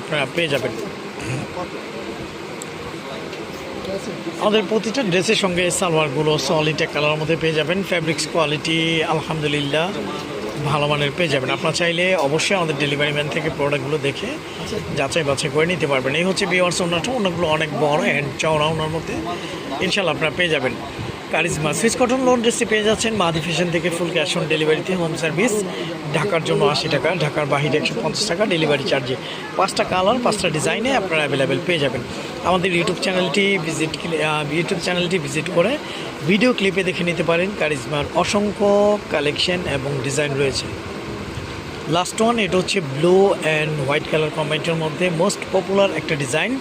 আপনারা পেয়ে যাবেন। আমাদের প্রতিটা ড্রেসের সঙ্গে সালোয়ারগুলো সলিড কালার মধ্যে পেয়ে যাবেন। ফ্যাব্রিক্স কোয়ালিটি আলহামদুলিল্লাহ, ভালো মানের পেয়ে যাবেন। আপনার চাইলে অবশ্যই আমাদের ডেলিভারি ম্যান থেকে প্রোডাক্টগুলো দেখে যাচাই বাছাই করে নিতে পারবেন। এই হচ্ছে বিওয়ার্স ওনাটা ওনাগুলো অনেক বড় অ্যান্ড চওড়া ওনার মধ্যে। ইনশাল্লাহ আপনারা পেয়ে যাবেন। কারিজমা সুইচ কটন লোন ড্রেসটি পেয়ে যাচ্ছেন। মাদি ফ্যাশন থেকে ফুল ক্যাশ অন ডেলিভারিতে হোম সার্ভিস ঢাকার জন্য আশি টাকা, ঢাকার বাহিরে একশো পঞ্চাশ টাকা ডেলিভারি চার্জে পাঁচটা কালার পাঁচটা ডিজাইনে আপনারা অ্যাভেলেবেল পেয়ে যাবেন। আমাদের ইউটিউব চ্যানেলটি ভিজিট ইউটিউব চ্যানেলটি ভিজিট করে ভিডিও ক্লিপে দেখে নিতে পারেন। কারিজমার অসংখ্য কালেকশন এবং ডিজাইন রয়েছে। লাস্ট ওয়ান এটা হচ্ছে ব্লু অ্যান্ড হোয়াইট কালার কম্বাইনের মধ্যে মোস্ট পপুলার একটা ডিজাইন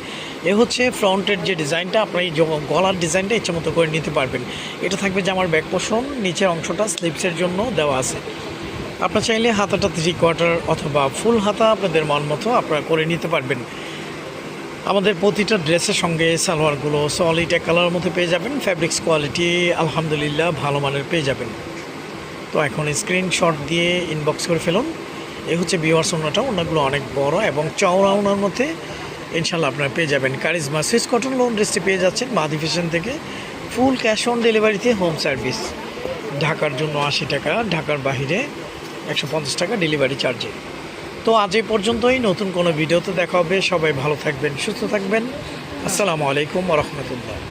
এ হচ্ছে ফ্রন্টের যে ডিজাইনটা আপনার এই গলার ডিজাইনটা ইচ্ছে মতো করে নিতে পারবেন। এটা থাকবে জামার ব্যাক পোষণ নিচের অংশটা স্লিপসের জন্য দেওয়া আছে। আপনার চাইলে হাতাটা থ্রি কোয়ার্টার অথবা ফুল হাতা আপনাদের মন মতো আপনারা করে নিতে পারবেন। আমাদের প্রতিটা ড্রেসের সঙ্গে সালোয়ারগুলো সলিড এক কালারের মধ্যে পেয়ে যাবেন। ফ্যাব্রিক্স কোয়ালিটি আলহামদুলিল্লাহ ভালো মানের পেয়ে যাবেন। তো এখন স্ক্রিনশট দিয়ে ইনবক্স করে ফেলুন। এই হচ্ছে বিওয়ার্স ওনাটা ওনাগুলো অনেক বড় এবং চওড়া ওনার মধ্যে ইনশাল্লাহ আপনারা পেয়ে যাবেন। কারিজমা সুইস কটন লোন ড্রেসটি পেয়ে যাচ্ছেন মাদি ফ্যাশন থেকে। ফুল ক্যাশ অন ডেলিভারিতে হোম সার্ভিস ঢাকার জন্য আশি টাকা, ঢাকার বাহিরে একশো পঞ্চাশ টাকা ডেলিভারি চার্জে তো আজ এই পর্যন্তই, নতুন কোনো ভিডিওতে দেখা হবে। সবাই ভালো থাকবেন, সুস্থ থাকবেন। আসসালামু আলাইকুম রহমতুল্লাহ।